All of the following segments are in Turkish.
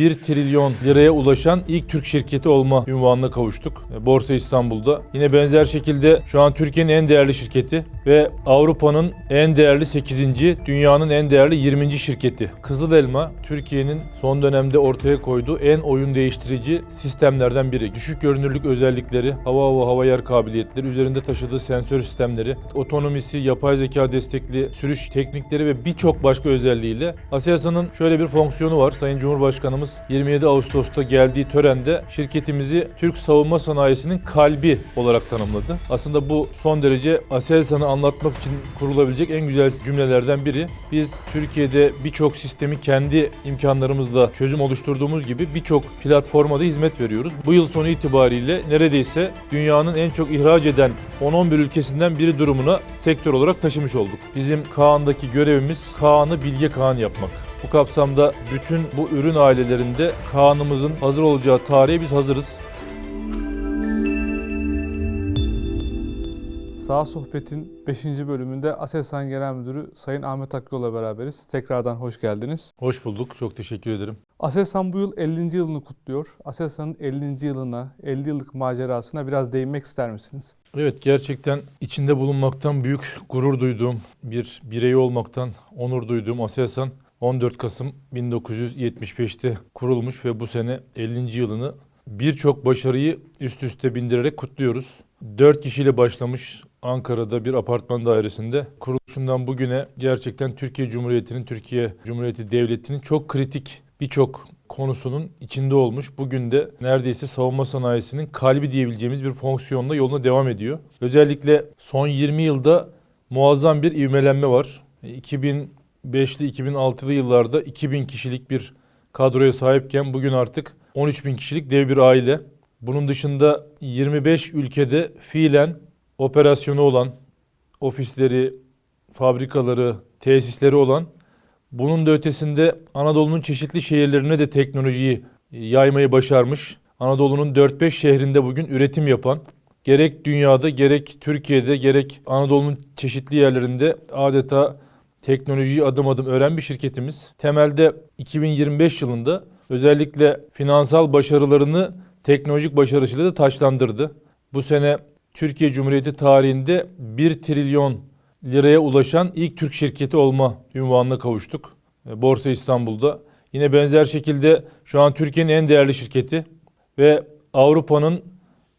1 trilyon liraya ulaşan ilk Türk şirketi olma ünvanına kavuştuk. E, Borsa İstanbul'da. Yine benzer şekilde şu an Türkiye'nin en değerli şirketi ve Avrupa'nın en değerli 8. dünyanın en değerli 20. şirketi. Kızıl Elma Türkiye'nin son dönemde ortaya koyduğu en oyun değiştirici sistemlerden biri. Düşük görünürlük özellikleri, hava hava hava yer kabiliyetleri, üzerinde taşıdığı sensör sistemleri, otonomisi, yapay zeka destekli sürüş teknikleri ve birçok başka özelliğiyle Aselsan'ın şöyle bir fonksiyonu var. Sayın Cumhurbaşkanımız 27 Ağustos'ta geldiği törende şirketimizi Türk savunma sanayisinin kalbi olarak tanımladı. Aslında bu son derece Aselsan'ı anlatmak için kurulabilecek en güzel cümlelerden biri. Biz Türkiye'de birçok sistemi kendi imkanlarımızla çözüm oluşturduğumuz gibi birçok platforma da hizmet veriyoruz. Bu yıl sonu itibariyle neredeyse dünyanın en çok ihraç eden 10-11 ülkesinden biri durumuna sektör olarak taşımış olduk. Bizim Kaan'daki görevimiz Kaan'ı bilge Kaan yapmak. Bu kapsamda bütün bu ürün ailelerinde Kaan'ımızın hazır olacağı tarihe biz hazırız. Sağ Sohbet'in 5. bölümünde Aselsan Genel Müdürü Sayın Ahmet Akkol'la beraberiz. Tekrardan hoş geldiniz. Hoş bulduk. Çok teşekkür ederim. Aselsan bu yıl 50. yılını kutluyor. Aselsan'ın 50. yılına, 50 yıllık macerasına biraz değinmek ister misiniz? Evet gerçekten içinde bulunmaktan büyük gurur duyduğum bir birey olmaktan onur duyduğum Aselsan 14 Kasım 1975'te kurulmuş ve bu sene 50. yılını birçok başarıyı üst üste bindirerek kutluyoruz. 4 kişiyle başlamış Ankara'da bir apartman dairesinde kuruluşundan bugüne gerçekten Türkiye Cumhuriyeti'nin, Türkiye Cumhuriyeti Devleti'nin çok kritik birçok konusunun içinde olmuş. Bugün de neredeyse savunma sanayisinin kalbi diyebileceğimiz bir fonksiyonla yoluna devam ediyor. Özellikle son 20 yılda muazzam bir ivmelenme var. 2005'li 2006'lı yıllarda 2000 kişilik bir kadroya sahipken bugün artık 13 bin kişilik dev bir aile. Bunun dışında 25 ülkede fiilen operasyonu olan, ofisleri, fabrikaları, tesisleri olan, bunun da ötesinde Anadolu'nun çeşitli şehirlerine de teknolojiyi yaymayı başarmış. Anadolu'nun 4-5 şehrinde bugün üretim yapan, gerek dünyada gerek Türkiye'de gerek Anadolu'nun çeşitli yerlerinde adeta teknolojiyi adım adım öğren bir şirketimiz. Temelde 2025 yılında özellikle finansal başarılarını teknolojik başarısıyla da taçlandırdı. Bu sene Türkiye Cumhuriyeti tarihinde 1 trilyon liraya ulaşan ilk Türk şirketi olma ünvanına kavuştuk. E, Borsa İstanbul'da. Yine benzer şekilde şu an Türkiye'nin en değerli şirketi ve Avrupa'nın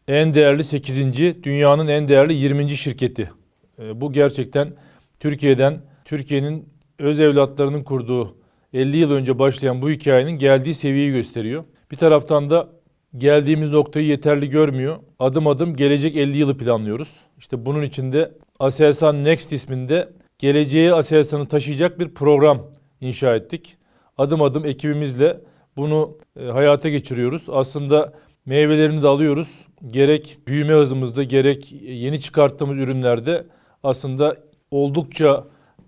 en değerli 8. dünyanın en değerli 20. şirketi. E, Bu gerçekten Türkiye'den, Türkiye'nin öz evlatlarının kurduğu 50 yıl önce başlayan bu hikayenin geldiği seviyeyi gösteriyor. Bir taraftan da geldiğimiz noktayı yeterli görmüyor. Adım adım gelecek 50 yılı planlıyoruz. İşte bunun için de Aselsan Next isminde geleceğe Aselsan'ı taşıyacak bir program inşa ettik. Adım adım ekibimizle bunu e, hayata geçiriyoruz. Aslında meyvelerini de alıyoruz. Gerek büyüme hızımızda gerek yeni çıkarttığımız ürünlerde aslında oldukça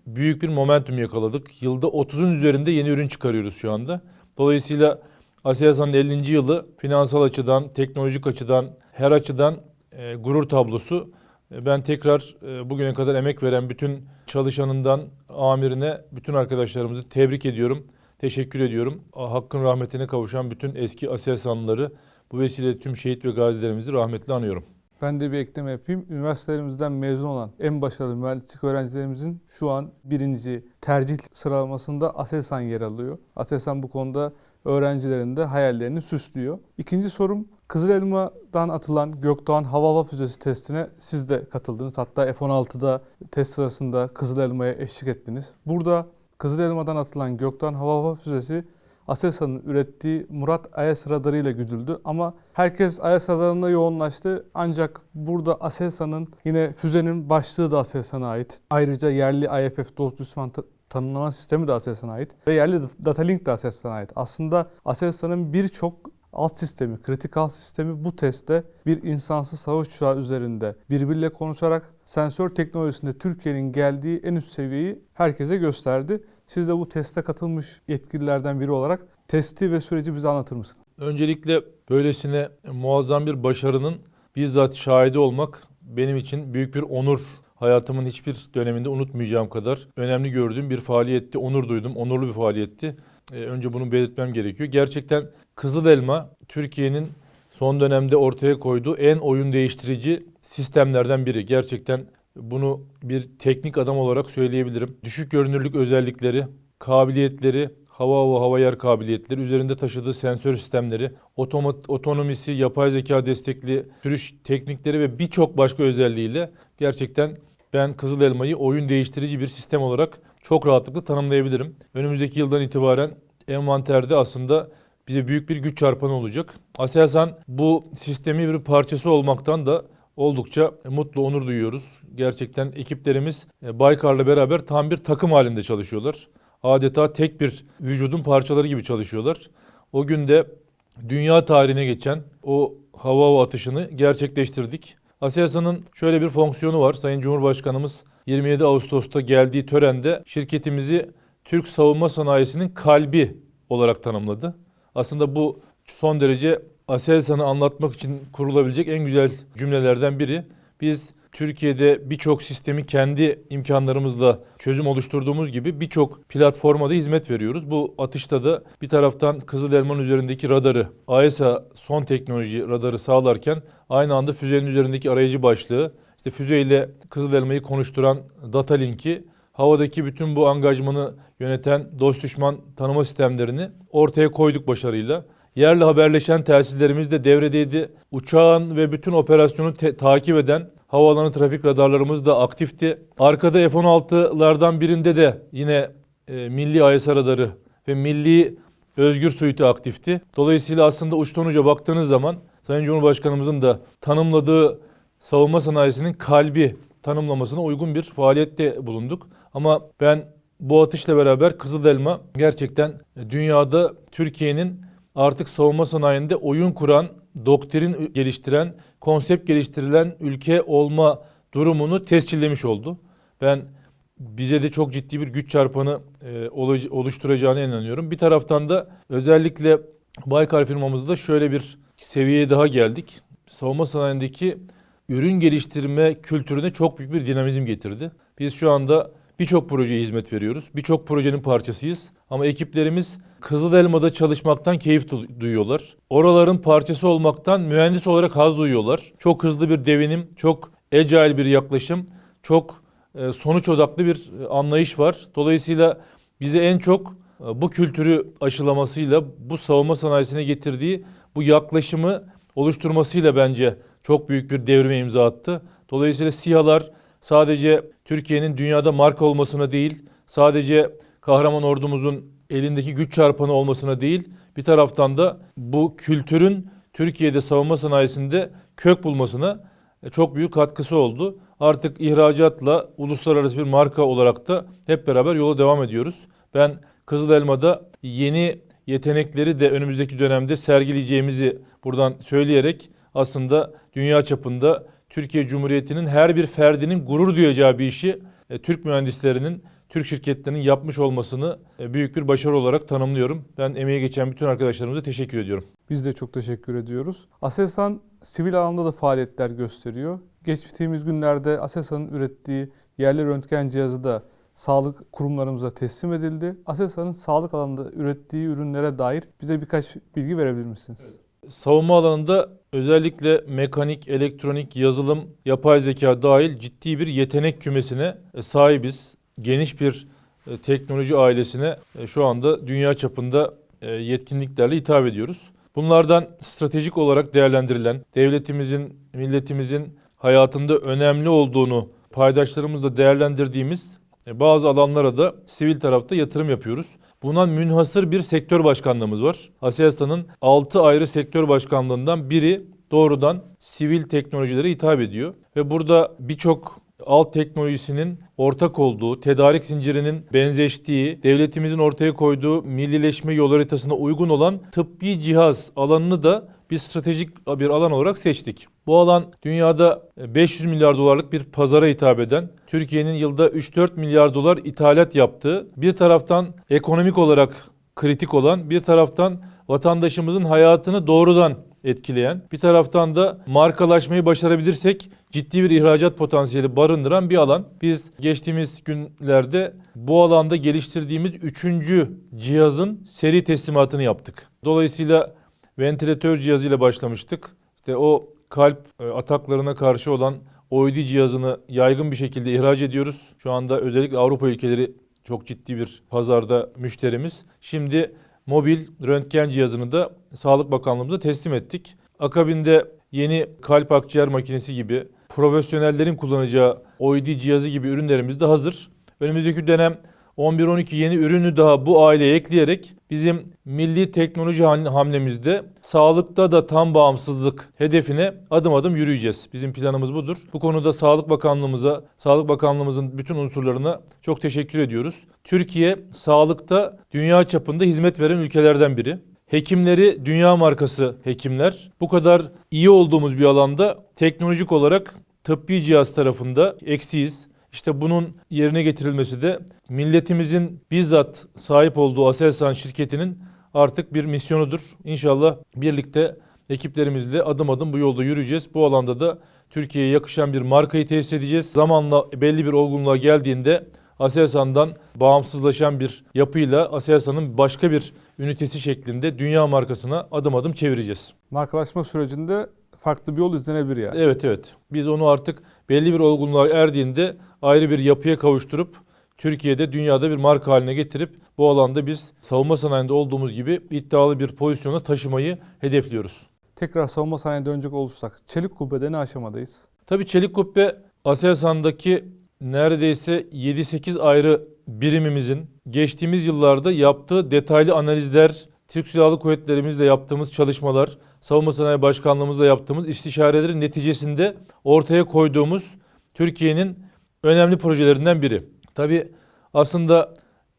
büyük bir momentum yakaladık. Yılda 30'un üzerinde yeni ürün çıkarıyoruz şu anda. Dolayısıyla Aselsan'ın 50. yılı finansal açıdan, teknolojik açıdan, her açıdan e, gurur tablosu. E, ben tekrar e, bugüne kadar emek veren bütün çalışanından amirine, bütün arkadaşlarımızı tebrik ediyorum. Teşekkür ediyorum. Hakkın rahmetine kavuşan bütün eski Aselsanlıları bu vesileyle tüm şehit ve gazilerimizi rahmetle anıyorum. Ben de bir ekleme yapayım. Üniversitelerimizden mezun olan en başarılı mühendislik öğrencilerimizin şu an birinci tercih sıralamasında Aselsan yer alıyor. Aselsan bu konuda öğrencilerin de hayallerini süslüyor. İkinci sorum Kızıl Elma'dan atılan Gökdoğan Hava Hava Füzesi testine siz de katıldınız. Hatta F-16'da test sırasında Kızıl Elma'ya eşlik ettiniz. Burada Kızıl Elma'dan atılan Gökdoğan Hava Hava Füzesi Aselsan'ın ürettiği Murat AES radarıyla güdüldü ama herkes AES radarına yoğunlaştı. Ancak burada Aselsan'ın yine füzenin başlığı da Aselsan'a ait. Ayrıca yerli IFF dost düşman ta- tanımlama sistemi de Aselsan'a ait ve yerli datalink de Aselsan'a ait. Aslında Aselsan'ın birçok alt sistemi, kritik alt sistemi bu testte bir insansız hava uçağı üzerinde birbiriyle konuşarak sensör teknolojisinde Türkiye'nin geldiği en üst seviyeyi herkese gösterdi. Siz de bu teste katılmış yetkililerden biri olarak testi ve süreci bize anlatır mısınız? Öncelikle böylesine muazzam bir başarının bizzat şahidi olmak benim için büyük bir onur. Hayatımın hiçbir döneminde unutmayacağım kadar önemli gördüğüm bir faaliyetti. Onur duydum. Onurlu bir faaliyetti. e, önce bunu belirtmem gerekiyor. Gerçekten Kızıl Elma Türkiye'nin son dönemde ortaya koyduğu en oyun değiştirici sistemlerden biri. Gerçekten bunu bir teknik adam olarak söyleyebilirim. Düşük görünürlük özellikleri, kabiliyetleri, hava hava hava yer kabiliyetleri, üzerinde taşıdığı sensör sistemleri, otomat, otonomisi, yapay zeka destekli sürüş teknikleri ve birçok başka özelliğiyle gerçekten ben Kızıl Elma'yı oyun değiştirici bir sistem olarak çok rahatlıkla tanımlayabilirim. Önümüzdeki yıldan itibaren envanterde aslında bize büyük bir güç çarpanı olacak. Aselsan bu sistemin bir parçası olmaktan da oldukça mutlu, onur duyuyoruz. Gerçekten ekiplerimiz e, Baykar'la beraber tam bir takım halinde çalışıyorlar. Adeta tek bir vücudun parçaları gibi çalışıyorlar. O günde dünya tarihine geçen o hava hava atışını gerçekleştirdik. Aselsan'ın şöyle bir fonksiyonu var. Sayın Cumhurbaşkanımız 27 Ağustos'ta geldiği törende şirketimizi Türk savunma sanayisinin kalbi olarak tanımladı. Aslında bu son derece Aselsan'ı anlatmak için kurulabilecek en güzel cümlelerden biri. Biz Türkiye'de birçok sistemi kendi imkanlarımızla çözüm oluşturduğumuz gibi birçok platforma da hizmet veriyoruz. Bu atışta da bir taraftan Kızıl Elma'nın üzerindeki radarı, AESA son teknoloji radarı sağlarken aynı anda füzenin üzerindeki arayıcı başlığı, işte füzeyle Kızıl Elma'yı konuşturan data linki, havadaki bütün bu angajmanı yöneten dost düşman tanıma sistemlerini ortaya koyduk başarıyla. Yerle haberleşen telsizlerimiz de devredeydi. Uçağın ve bütün operasyonu takip eden havaalanı trafik radarlarımız da aktifti. Arkada F-16'lardan birinde de yine e, milli AESA radarı ve milli özgür suiti aktifti. Dolayısıyla aslında uçtan uca baktığınız zaman Sayın Cumhurbaşkanımızın da tanımladığı savunma sanayisinin kalbi tanımlamasına uygun bir faaliyette bulunduk. Ama ben bu atışla beraber Kızıl Elma gerçekten dünyada Türkiye'nin artık savunma sanayinde oyun kuran, doktrin geliştiren, konsept geliştirilen ülke olma durumunu tescillemiş oldu. Ben bize de çok ciddi bir güç çarpanı e, olu- oluşturacağına inanıyorum. Bir taraftan da özellikle Baykar firmamızda şöyle bir seviyeye daha geldik. Savunma sanayindeki ürün geliştirme kültürüne çok büyük bir dinamizm getirdi. Biz şu anda birçok projeye hizmet veriyoruz. Birçok projenin parçasıyız. Ama ekiplerimiz Kızılelma'da çalışmaktan keyif du- duyuyorlar. Oraların parçası olmaktan mühendis olarak haz duyuyorlar. Çok hızlı bir devinim, çok agile bir yaklaşım, çok e, sonuç odaklı bir e, anlayış var. Dolayısıyla bize en çok e, bu kültürü aşılamasıyla, bu savunma sanayisine getirdiği bu yaklaşımı oluşturmasıyla bence çok büyük bir devrime imza attı. Dolayısıyla SİHA'lar sadece Türkiye'nin dünyada marka olmasına değil, sadece kahraman ordumuzun elindeki güç çarpanı olmasına değil, bir taraftan da bu kültürün Türkiye'de savunma sanayisinde kök bulmasına e, çok büyük katkısı oldu. Artık ihracatla uluslararası bir marka olarak da hep beraber yola devam ediyoruz. Ben Kızıl Elma'da yeni yetenekleri de önümüzdeki dönemde sergileyeceğimizi buradan söyleyerek aslında dünya çapında Türkiye Cumhuriyeti'nin her bir ferdinin gurur duyacağı bir işi e, Türk mühendislerinin, Türk şirketlerinin yapmış olmasını e, büyük bir başarı olarak tanımlıyorum. Ben emeği geçen bütün arkadaşlarımıza teşekkür ediyorum. Biz de çok teşekkür ediyoruz. Aselsan sivil alanda da faaliyetler gösteriyor. Geçtiğimiz günlerde Aselsan'ın ürettiği yerli röntgen cihazı da sağlık kurumlarımıza teslim edildi. Aselsan'ın sağlık alanında ürettiği ürünlere dair bize birkaç bilgi verebilir misiniz? Savunma alanında özellikle mekanik, elektronik, yazılım, yapay zeka dahil ciddi bir yetenek kümesine e, sahibiz. Geniş bir e, teknoloji ailesine e, şu anda dünya çapında yetkinliklerle hitap ediyoruz. Bunlardan stratejik olarak değerlendirilen, devletimizin, milletimizin hayatında önemli olduğunu paydaşlarımızla değerlendirdiğimiz bazı alanlara da sivil tarafta yatırım yapıyoruz. Buna münhasır bir sektör başkanlığımız var. Aselsan'ın 6 ayrı sektör başkanlığından biri doğrudan sivil teknolojilere hitap ediyor. Ve burada birçok alt teknolojisinin ortak olduğu, tedarik zincirinin benzeştiği, devletimizin ortaya koyduğu millileşme yol haritasına uygun olan tıbbi cihaz alanını da bir stratejik bir alan olarak seçtik. Bu alan dünyada 500 milyar dolarlık bir pazara hitap eden, Türkiye'nin yılda 3-4 milyar dolar ithalat yaptığı, bir taraftan ekonomik olarak kritik olan, bir taraftan vatandaşımızın hayatını doğrudan etkileyen, bir taraftan da markalaşmayı başarabilirsek ciddi bir ihracat potansiyeli barındıran bir alan. Biz geçtiğimiz günlerde bu alanda geliştirdiğimiz 3. cihazın seri teslimatını yaptık. Dolayısıyla ventilatör cihazıyla başlamıştık. İşte o kalp e, ataklarına karşı olan OID cihazını yaygın bir şekilde ihraç ediyoruz. Şu anda özellikle Avrupa ülkeleri çok ciddi bir pazarda müşterimiz. Şimdi mobil röntgen cihazını da Sağlık Bakanlığımıza teslim ettik. Akabinde yeni kalp akciğer makinesi gibi profesyonellerin kullanacağı OID cihazı gibi ürünlerimiz de hazır. Önümüzdeki dönem 11-12 yeni ürünü daha bu aileye ekleyerek bizim milli teknoloji ham- hamlemizde sağlıkta da tam bağımsızlık hedefine adım adım yürüyeceğiz. Bizim planımız budur. Bu konuda Sağlık Bakanlığımıza, Sağlık Bakanlığımızın bütün unsurlarına çok teşekkür ediyoruz. Türkiye sağlıkta dünya çapında hizmet veren ülkelerden biri. Hekimleri dünya markası hekimler. Bu kadar iyi olduğumuz bir alanda teknolojik olarak tıbbi cihaz tarafında eksiyiz. İşte bunun yerine getirilmesi de milletimizin bizzat sahip olduğu Aselsan şirketinin artık bir misyonudur. İnşallah birlikte ekiplerimizle adım adım bu yolda yürüyeceğiz. Bu alanda da Türkiye'ye yakışan bir markayı tesis edeceğiz. Zamanla belli bir olgunluğa geldiğinde Aselsan'dan bağımsızlaşan bir yapıyla Aselsan'ın başka bir ünitesi şeklinde dünya markasına adım adım çevireceğiz. Markalaşma sürecinde farklı bir yol izlenebilir yani. Evet evet. Biz onu artık belli bir olgunluğa erdiğinde ayrı bir yapıya kavuşturup Türkiye'de dünyada bir marka haline getirip bu alanda biz savunma sanayinde olduğumuz gibi iddialı bir pozisyona taşımayı hedefliyoruz. Tekrar savunma sanayine dönecek olursak çelik kubbede ne aşamadayız? Tabii Çelik Kubbe Aselsan'daki neredeyse 7-8 ayrı birimimizin geçtiğimiz yıllarda yaptığı detaylı analizler, Türk Silahlı Kuvvetlerimizle yaptığımız çalışmalar, Savunma Sanayi Başkanlığımızla yaptığımız istişarelerin neticesinde ortaya koyduğumuz Türkiye'nin önemli projelerinden biri. Tabii aslında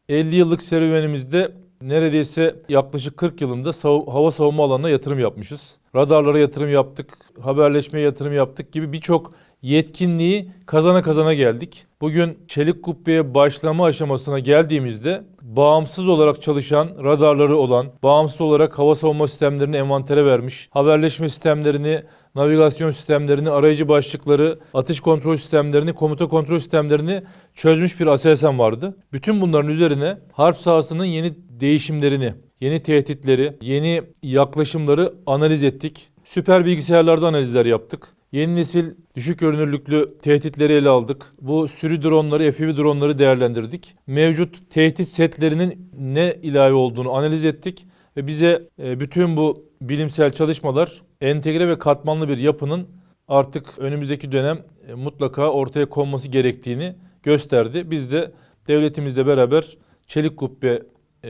50 yıllık serüvenimizde neredeyse yaklaşık 40 yılında sav- hava savunma alanına yatırım yapmışız. Radarlara yatırım yaptık, haberleşmeye yatırım yaptık gibi birçok yetkinliği kazana kazana geldik. Bugün çelik kubbeye başlama aşamasına geldiğimizde bağımsız olarak çalışan radarları olan, bağımsız olarak hava savunma sistemlerini envantere vermiş, haberleşme sistemlerini, navigasyon sistemlerini, arayıcı başlıkları, atış kontrol sistemlerini, komuta kontrol sistemlerini çözmüş bir Aselsan vardı. Bütün bunların üzerine harp sahasının yeni değişimlerini, yeni tehditleri, yeni yaklaşımları analiz ettik. Süper bilgisayarlarda analizler yaptık. Yeni nesil düşük görünürlüklü tehditleri ele aldık. Bu sürü dronları, FPV dronları değerlendirdik. Mevcut tehdit setlerinin ne ilave olduğunu analiz ettik ve bize e, bütün bu bilimsel çalışmalar entegre ve katmanlı bir yapının artık önümüzdeki dönem e, mutlaka ortaya konması gerektiğini gösterdi. Biz de devletimizle beraber Çelik Kubbe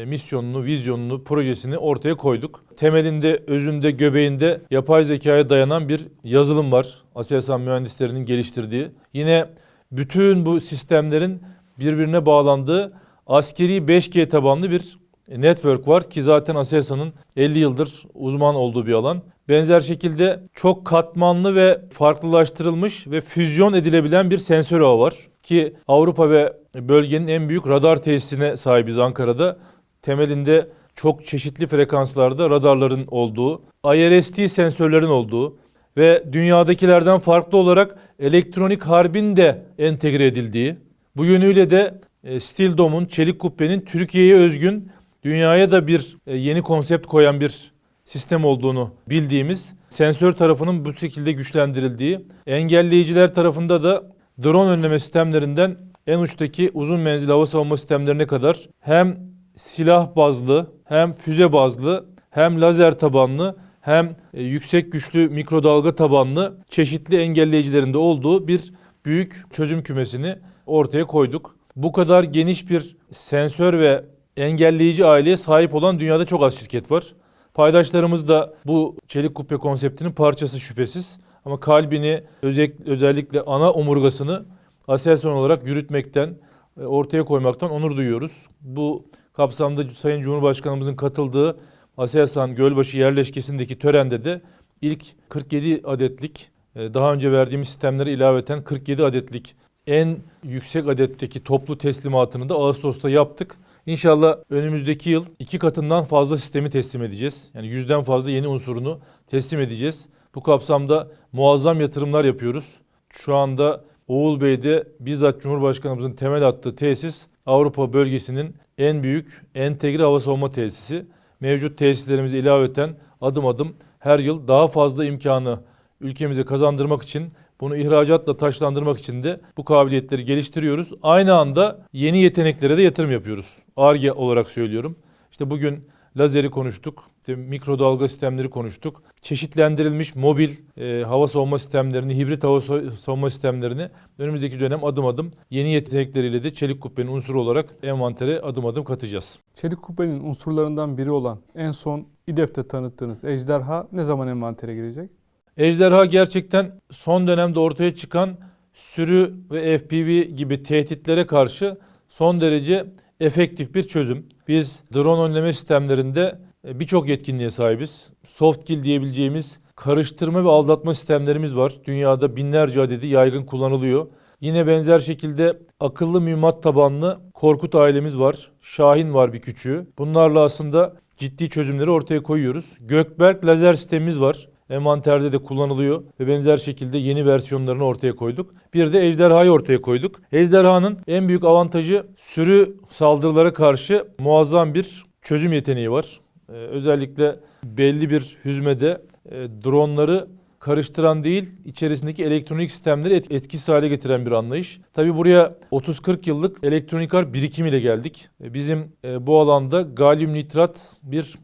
misyonunu, vizyonunu, projesini ortaya koyduk. Temelinde, özünde, göbeğinde yapay zekaya dayanan bir yazılım var. Aselsan mühendislerinin geliştirdiği. Yine bütün bu sistemlerin birbirine bağlandığı askeri 5G tabanlı bir network var ki zaten Aselsan'ın 50 yıldır uzman olduğu bir alan. Benzer şekilde çok katmanlı ve farklılaştırılmış ve füzyon edilebilen bir sensör ağı var ki Avrupa ve bölgenin en büyük radar tesisine sahibiz Ankara'da. Temelinde çok çeşitli frekanslarda radarların olduğu, IRST sensörlerin olduğu ve dünyadakilerden farklı olarak elektronik harbin de entegre edildiği, bu yönüyle de e, Steel Dome'un, Çelik Kubbe'nin Türkiye'ye özgün, dünyaya da bir e, yeni konsept koyan bir sistem olduğunu bildiğimiz, sensör tarafının bu şekilde güçlendirildiği, engelleyiciler tarafında da drone önleme sistemlerinden en uçtaki uzun menzil hava savunma sistemlerine kadar hem silah bazlı, hem füze bazlı, hem lazer tabanlı, hem e, yüksek güçlü mikrodalga tabanlı çeşitli engelleyicilerin de olduğu bir büyük çözüm kümesini ortaya koyduk. Bu kadar geniş bir sensör ve engelleyici aileye sahip olan dünyada çok az şirket var. Paydaşlarımız da bu çelik kubbe konseptinin parçası şüphesiz. Ama kalbini özellikle, özellikle ana omurgasını Aselsan olarak yürütmekten, e, ortaya koymaktan onur duyuyoruz. Bu kapsamda Sayın Cumhurbaşkanımızın katıldığı Aselsan Gölbaşı yerleşkesindeki törende de ilk 47 adetlik e, daha önce verdiğimiz sistemlere ilaveten 47 adetlik en yüksek adetteki toplu teslimatını da Ağustos'ta yaptık. İnşallah önümüzdeki yıl iki katından fazla sistemi teslim edeceğiz. Yani yüzden fazla yeni unsurunu teslim edeceğiz. Bu kapsamda muazzam yatırımlar yapıyoruz. Şu anda Oğul Bey'de bizzat Cumhurbaşkanımızın temel attığı tesis Avrupa bölgesinin en büyük entegre hava savunma tesisi. Mevcut tesislerimizi ilaveten adım adım her yıl daha fazla imkanı ülkemize kazandırmak için bunu ihracatla taşlandırmak için de bu kabiliyetleri geliştiriyoruz. Aynı anda yeni yeteneklere de yatırım yapıyoruz. ARGE olarak söylüyorum. İşte bugün lazeri konuştuk, işte mikrodalga sistemleri konuştuk. Çeşitlendirilmiş mobil e, hava savunma sistemlerini, hibrit hava sa- savunma sistemlerini önümüzdeki dönem adım adım yeni yetenekleriyle de Çelik Kubbe'nin unsuru olarak envantere adım adım katacağız. Çelik Kubbe'nin unsurlarından biri olan en son İDEF'te tanıttığınız Ejderha ne zaman envantere girecek? Ejderha gerçekten son dönemde ortaya çıkan sürü ve FPV gibi tehditlere karşı son derece efektif bir çözüm. Biz drone önleme sistemlerinde birçok yetkinliğe sahibiz. Soft kill diyebileceğimiz karıştırma ve aldatma sistemlerimiz var. Dünyada binlerce adedi yaygın kullanılıyor. Yine benzer şekilde akıllı mühimmat tabanlı Korkut ailemiz var. Şahin var bir küçüğü. Bunlarla aslında ciddi çözümleri ortaya koyuyoruz. Gökberk lazer sistemimiz var. Envanterde de kullanılıyor ve benzer şekilde yeni versiyonlarını ortaya koyduk. Bir de Ejderha'yı ortaya koyduk. Ejderha'nın en büyük avantajı sürü saldırılara karşı muazzam bir çözüm yeteneği var. Ee, özellikle belli bir hüzmede e, dronları karıştıran değil, içerisindeki elektronik sistemleri et- etkisiz hale getiren bir anlayış. Tabi buraya 30-40 yıllık elektronik harp birikimiyle geldik. E, Bizim e, bu alanda galyum nitrat bir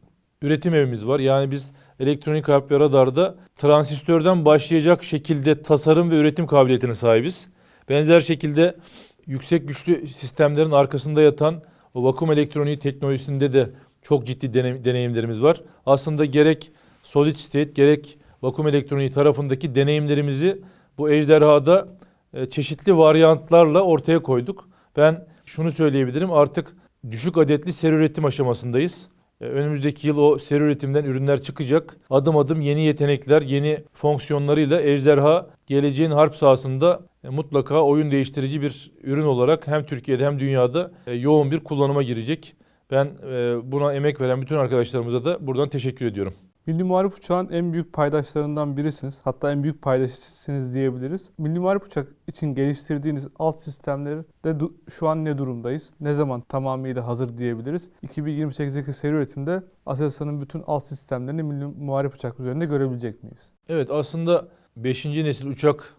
üretim evimiz var. Yani biz elektronik harp ve radarda transistörden başlayacak şekilde tasarım ve üretim kabiliyetine sahibiz. Benzer şekilde yüksek güçlü sistemlerin arkasında yatan o vakum elektroniği teknolojisinde de çok ciddi deneyim- deneyimlerimiz var. Aslında gerek solid state gerek vakum elektroniği tarafındaki deneyimlerimizi bu ejderhada e, çeşitli varyantlarla ortaya koyduk. Ben şunu söyleyebilirim artık düşük adetli seri üretim aşamasındayız. E, Önümüzdeki yıl o seri üretimden ürünler çıkacak. Adım adım yeni yetenekler, yeni fonksiyonlarıyla ejderha geleceğin harp sahasında e, mutlaka oyun değiştirici bir ürün olarak hem Türkiye'de hem dünyada e, yoğun bir kullanıma girecek. Ben e, buna emek veren bütün arkadaşlarımıza da buradan teşekkür ediyorum. Milli Muharip Uçağı'nın en büyük paydaşlarından birisiniz. Hatta en büyük paydaşısınız diyebiliriz. Milli Muharip Uçak için geliştirdiğiniz alt sistemleri de şu an ne durumdayız? Ne zaman tamamıyla hazır diyebiliriz? 2028'deki seri üretimde Aselsan'ın bütün alt sistemlerini Milli Muharip Uçak üzerinde görebilecek miyiz? Evet aslında 5. nesil uçak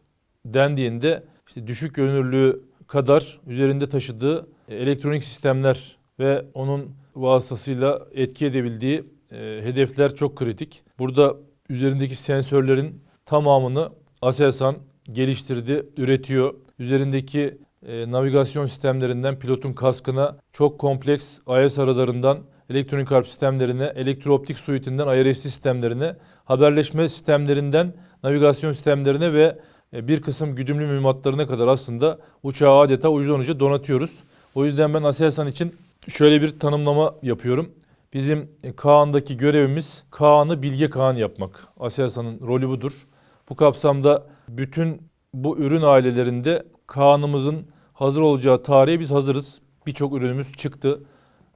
dendiğinde işte düşük görünürlüğü kadar üzerinde taşıdığı elektronik sistemler ve onun vasıtasıyla etki edebildiği e, hedefler çok kritik. Burada üzerindeki sensörlerin tamamını Aselsan geliştirdi, üretiyor. Üzerindeki e, navigasyon sistemlerinden pilotun kaskına çok kompleks IS radarından elektronik harp sistemlerine, elektrooptik suitinden IRS sistemlerine, haberleşme sistemlerinden navigasyon sistemlerine ve e, bir kısım güdümlü mühimmatlarına kadar aslında uçağı adeta uca donatıyoruz. O yüzden ben Aselsan için şöyle bir tanımlama yapıyorum. Bizim e, Kaan'daki görevimiz Kaan'ı Bilge Kaan yapmak. Aselsan'ın rolü budur. Bu kapsamda bütün bu ürün ailelerinde Kaan'ımızın hazır olacağı tarihe biz hazırız. Birçok ürünümüz çıktı.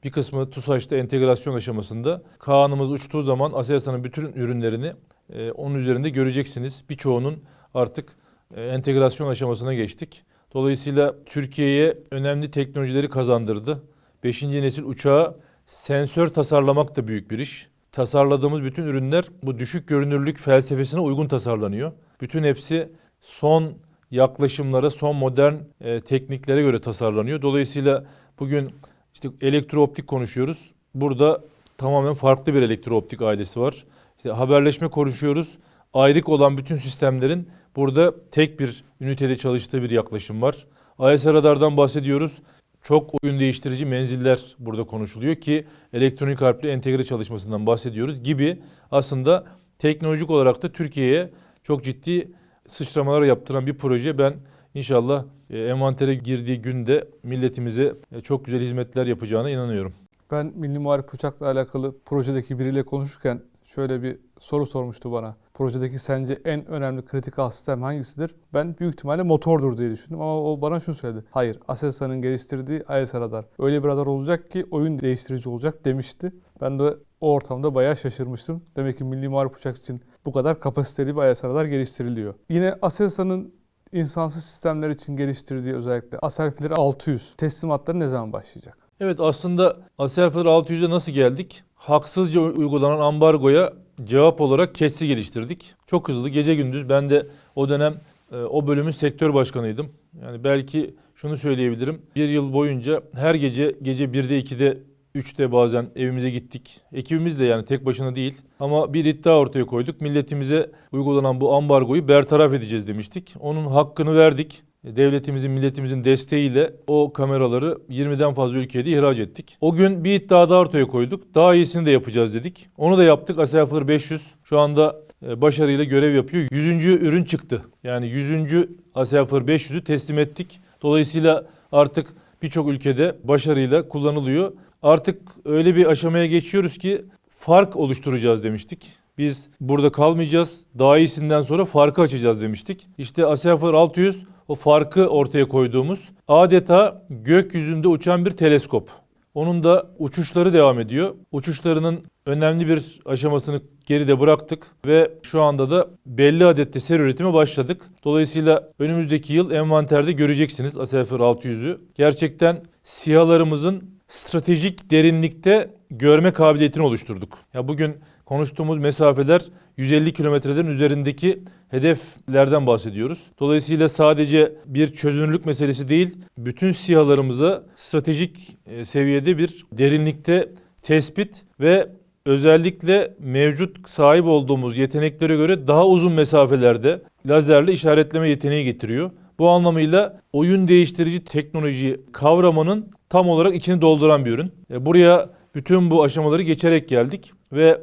Bir kısmı TUSAŞ'ta entegrasyon aşamasında. Kaan'ımız uçtuğu zaman Aselsan'ın bütün ürünlerini e, onun üzerinde göreceksiniz. Birçoğunun artık e, entegrasyon aşamasına geçtik. Dolayısıyla Türkiye'ye önemli teknolojileri kazandırdı. 5. nesil uçağa sensör tasarlamak da büyük bir iş. Tasarladığımız bütün ürünler bu düşük görünürlük felsefesine uygun tasarlanıyor. Bütün hepsi son yaklaşımlara, son modern e, tekniklere göre tasarlanıyor. Dolayısıyla bugün işte elektrooptik konuşuyoruz. Burada tamamen farklı bir elektrooptik ailesi var. İşte haberleşme konuşuyoruz. Ayrık olan bütün sistemlerin burada tek bir ünitede çalıştığı bir yaklaşım var. IS radardan bahsediyoruz. Çok oyun değiştirici menziller burada konuşuluyor ki elektronik harpli entegre çalışmasından bahsediyoruz gibi aslında teknolojik olarak da Türkiye'ye çok ciddi sıçramalar yaptıran bir proje. Ben inşallah e, envantere girdiği günde milletimize e, çok güzel hizmetler yapacağına inanıyorum. Ben Milli Muharip Uçak'la alakalı projedeki biriyle konuşurken şöyle bir soru sormuştu bana. Projedeki sence en önemli kritikal sistem hangisidir? Ben büyük ihtimalle motordur diye düşündüm ama o bana şunu söyledi. Hayır, Aselsan'ın geliştirdiği IS radar. Öyle bir radar olacak ki oyun değiştirici olacak demişti. Ben de o ortamda bayağı şaşırmıştım. Demek ki milli muharip uçak için bu kadar kapasiteli bir IS radar geliştiriliyor. Yine Aselsan'ın insansız sistemler için geliştirdiği özellikle Aselfiller 600 teslimatları ne zaman başlayacak? Evet aslında Aselfer 600'e nasıl geldik? Haksızca uygulanan ambargoya cevap olarak KES'i geliştirdik. Çok hızlı gece gündüz ben de o dönem e, o bölümün sektör başkanıydım. Yani belki şunu söyleyebilirim. Bir yıl boyunca her gece gece 1'de 2'de 3'te bazen evimize gittik. Ekibimizle yani tek başına değil. Ama bir iddia ortaya koyduk. Milletimize uygulanan bu ambargoyu bertaraf edeceğiz demiştik. Onun hakkını verdik. Devletimizin, milletimizin desteğiyle o kameraları 20'den fazla ülkeye de ihraç ettik. O gün bir iddia daha ortaya koyduk. Daha iyisini de yapacağız dedik. Onu da yaptık. Aselfler 500 şu anda e, başarıyla görev yapıyor. 100. ürün çıktı. Yani 100. Aselfler 500'ü teslim ettik. Dolayısıyla artık birçok ülkede başarıyla kullanılıyor. Artık öyle bir aşamaya geçiyoruz ki fark oluşturacağız demiştik. Biz burada kalmayacağız. Daha iyisinden sonra farkı açacağız demiştik. İşte Aselfar 600 o farkı ortaya koyduğumuz adeta gökyüzünde uçan bir teleskop. Onun da uçuşları devam ediyor. Uçuşlarının önemli bir aşamasını geride bıraktık ve şu anda da belli adette seri üretime başladık. Dolayısıyla önümüzdeki yıl envanterde göreceksiniz Aselfar 600'ü. Gerçekten sihalarımızın stratejik derinlikte görme kabiliyetini oluşturduk. Ya bugün konuştuğumuz mesafeler 150 kilometrelerin üzerindeki hedeflerden bahsediyoruz. Dolayısıyla sadece bir çözünürlük meselesi değil, bütün sihalarımıza stratejik e, seviyede bir derinlikte tespit ve özellikle mevcut sahip olduğumuz yeteneklere göre daha uzun mesafelerde lazerle işaretleme yeteneği getiriyor. Bu anlamıyla oyun değiştirici teknoloji kavramının tam olarak içini dolduran bir ürün. E, Buraya bütün bu aşamaları geçerek geldik ve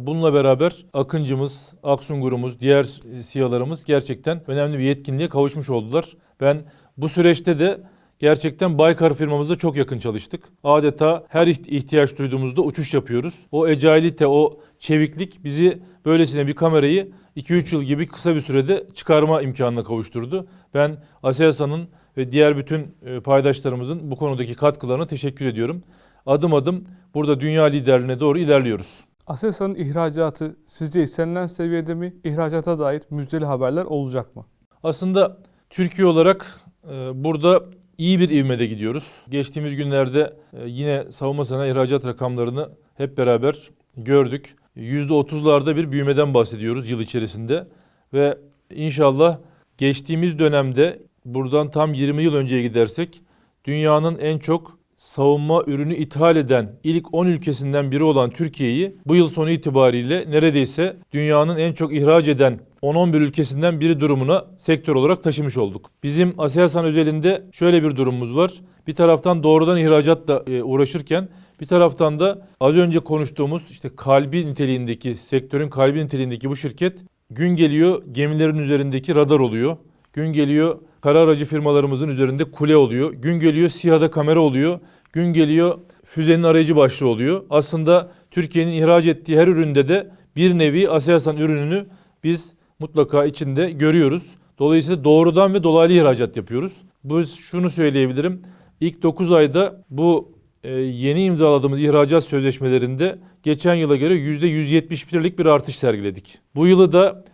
bununla beraber Akıncımız, Aksungur'umuz, diğer e, siyalarımız gerçekten önemli bir yetkinliğe kavuşmuş oldular. Ben bu süreçte de gerçekten Baykar firmamızla çok yakın çalıştık. Adeta her iht- ihtiyaç duyduğumuzda uçuş yapıyoruz. O ecalite, o çeviklik bizi böylesine bir kamerayı 2-3 yıl gibi kısa bir sürede çıkarma imkanına kavuşturdu. Ben Aselsan'ın ve diğer bütün e, paydaşlarımızın bu konudaki katkılarına teşekkür ediyorum. Adım adım burada dünya liderliğine doğru ilerliyoruz. Aselsan'ın ihracatı sizce istenilen seviyede mi? İhracata dair müjdeli haberler olacak mı? Aslında Türkiye olarak e, burada iyi bir ivmede gidiyoruz. Geçtiğimiz günlerde e, yine savunma sanayi ihracat rakamlarını hep beraber gördük. %30'larda bir büyümeden bahsediyoruz yıl içerisinde ve inşallah geçtiğimiz dönemde buradan tam 20 yıl önceye gidersek dünyanın en çok savunma ürünü ithal eden ilk 10 ülkesinden biri olan Türkiye'yi bu yıl sonu itibariyle neredeyse dünyanın en çok ihraç eden 10-11 ülkesinden biri durumuna sektör olarak taşımış olduk. Bizim Aselsan özelinde şöyle bir durumumuz var. Bir taraftan doğrudan ihracatla e, uğraşırken bir taraftan da az önce konuştuğumuz işte kalbi niteliğindeki sektörün kalbi niteliğindeki bu şirket gün geliyor gemilerin üzerindeki radar oluyor. Gün geliyor kara aracı firmalarımızın üzerinde kule oluyor. Gün geliyor SİHA'da kamera oluyor. Gün geliyor füzenin arayıcı başlığı oluyor. Aslında Türkiye'nin ihraç ettiği her üründe de bir nevi Aselsan ürününü biz mutlaka içinde görüyoruz. Dolayısıyla doğrudan ve dolaylı ihracat yapıyoruz. Biz şunu söyleyebilirim. İlk 9 ayda bu e, yeni imzaladığımız ihracat sözleşmelerinde geçen yıla göre %171'lik bir artış sergiledik. Bu yılı da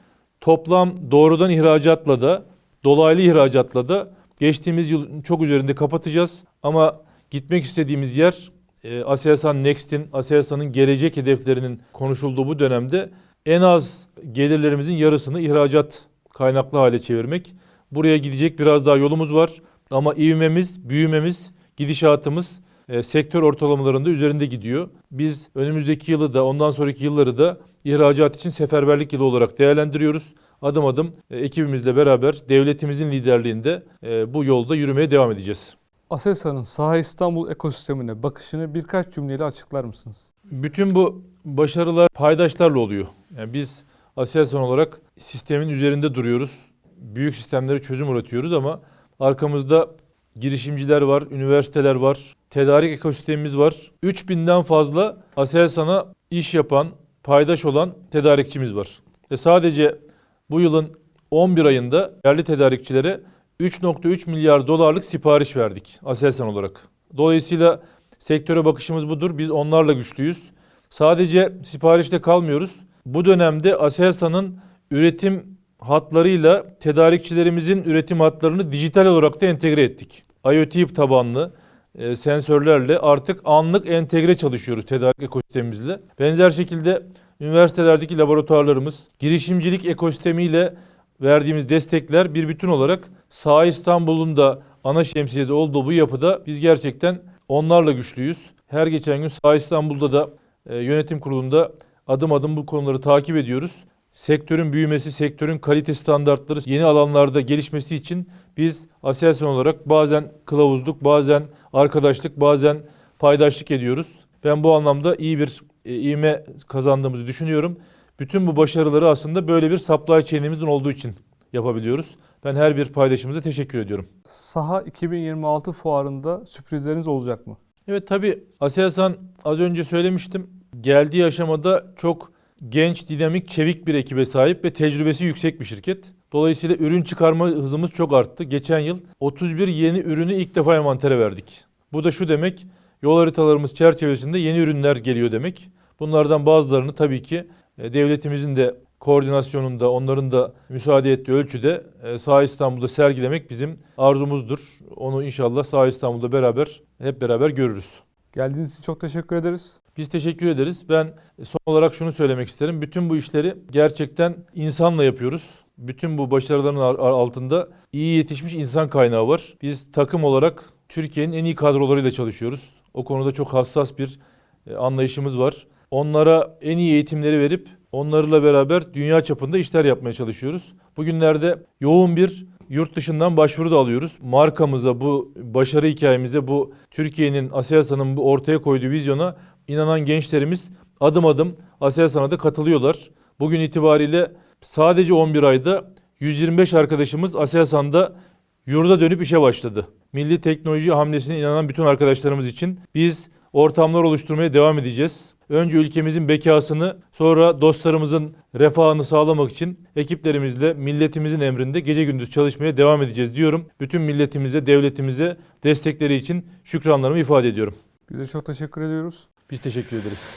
toplam doğrudan ihracatla da dolaylı ihracatla da geçtiğimiz yıl çok üzerinde kapatacağız. Ama gitmek istediğimiz yer e, Aselsan Next'in, Aselsan'ın gelecek hedeflerinin konuşulduğu bu dönemde en az gelirlerimizin yarısını ihracat kaynaklı hale çevirmek. Buraya gidecek biraz daha yolumuz var ama ivmemiz, büyümemiz, gidişatımız e, sektör ortalamalarında üzerinde gidiyor. Biz önümüzdeki yılı da ondan sonraki yılları da ihracat için seferberlik yılı olarak değerlendiriyoruz. Adım adım e, ekibimizle beraber devletimizin liderliğinde e, bu yolda yürümeye devam edeceğiz. Aselsan'ın Saha İstanbul ekosistemine bakışını birkaç cümleyle açıklar mısınız? Bütün bu başarılar paydaşlarla oluyor. Yani biz Aselsan olarak sistemin üzerinde duruyoruz. Büyük sistemlere çözüm üretiyoruz ama arkamızda girişimciler var, üniversiteler var, tedarik ekosistemimiz var. 3000'den fazla Aselsan'a iş yapan, paydaş olan tedarikçimiz var. ve sadece bu yılın 11 ayında yerli tedarikçilere 3.3 milyar dolarlık sipariş verdik Aselsan olarak. Dolayısıyla sektöre bakışımız budur. Biz onlarla güçlüyüz. Sadece siparişte kalmıyoruz. Bu dönemde Aselsan'ın üretim hatlarıyla tedarikçilerimizin üretim hatlarını dijital olarak da entegre ettik. IoT tabanlı e, sensörlerle artık anlık entegre çalışıyoruz tedarik ekosistemimizle. Benzer şekilde üniversitelerdeki laboratuvarlarımız, girişimcilik ekosistemiyle verdiğimiz destekler bir bütün olarak Sağ İstanbul'un da ana şemsiyede olduğu bu yapıda biz gerçekten onlarla güçlüyüz. Her geçen gün Sağ İstanbul'da da e, yönetim kurulunda adım adım bu konuları takip ediyoruz. Sektörün büyümesi, sektörün kalite standartları yeni alanlarda gelişmesi için biz Aselsan olarak bazen kılavuzluk, bazen arkadaşlık, bazen paydaşlık ediyoruz. Ben bu anlamda iyi bir e, ivme kazandığımızı düşünüyorum. Bütün bu başarıları aslında böyle bir supply chain'imizin olduğu için yapabiliyoruz. Ben her bir paydaşımıza teşekkür ediyorum. Saha 2026 fuarında sürprizleriniz olacak mı? Evet tabii Aselsan az önce söylemiştim. Geldiği aşamada çok genç, dinamik, çevik bir ekibe sahip ve tecrübesi yüksek bir şirket. Dolayısıyla ürün çıkarma hızımız çok arttı. Geçen yıl 31 yeni ürünü ilk defa envantere verdik. Bu da şu demek, yol haritalarımız çerçevesinde yeni ürünler geliyor demek. Bunlardan bazılarını tabii ki e, devletimizin de koordinasyonunda, onların da müsaade ettiği ölçüde e, Sağ İstanbul'da sergilemek bizim arzumuzdur. Onu inşallah Sağ İstanbul'da beraber, hep beraber görürüz. Geldiğiniz için çok teşekkür ederiz. Biz teşekkür ederiz. Ben son olarak şunu söylemek isterim. Bütün bu işleri gerçekten insanla yapıyoruz. Bütün bu başarıların ar- altında iyi yetişmiş insan kaynağı var. Biz takım olarak Türkiye'nin en iyi kadrolarıyla çalışıyoruz. O konuda çok hassas bir e, anlayışımız var. Onlara en iyi eğitimleri verip onlarla beraber dünya çapında işler yapmaya çalışıyoruz. Bugünlerde yoğun bir yurt dışından başvuru da alıyoruz. Markamıza, bu başarı hikayemize, bu Türkiye'nin Aselsan'ın bu ortaya koyduğu vizyona inanan gençlerimiz adım adım Aselsan'a da katılıyorlar. Bugün itibariyle sadece 11 ayda 125 arkadaşımız Aselsan'da yurda dönüp işe başladı. Milli teknoloji hamlesine inanan bütün arkadaşlarımız için biz ortamlar oluşturmaya devam edeceğiz. Önce ülkemizin bekasını, sonra dostlarımızın refahını sağlamak için ekiplerimizle milletimizin emrinde gece gündüz çalışmaya devam edeceğiz diyorum. Bütün milletimize, devletimize destekleri için şükranlarımı ifade ediyorum. Bize çok teşekkür ediyoruz. Biz teşekkür ederiz.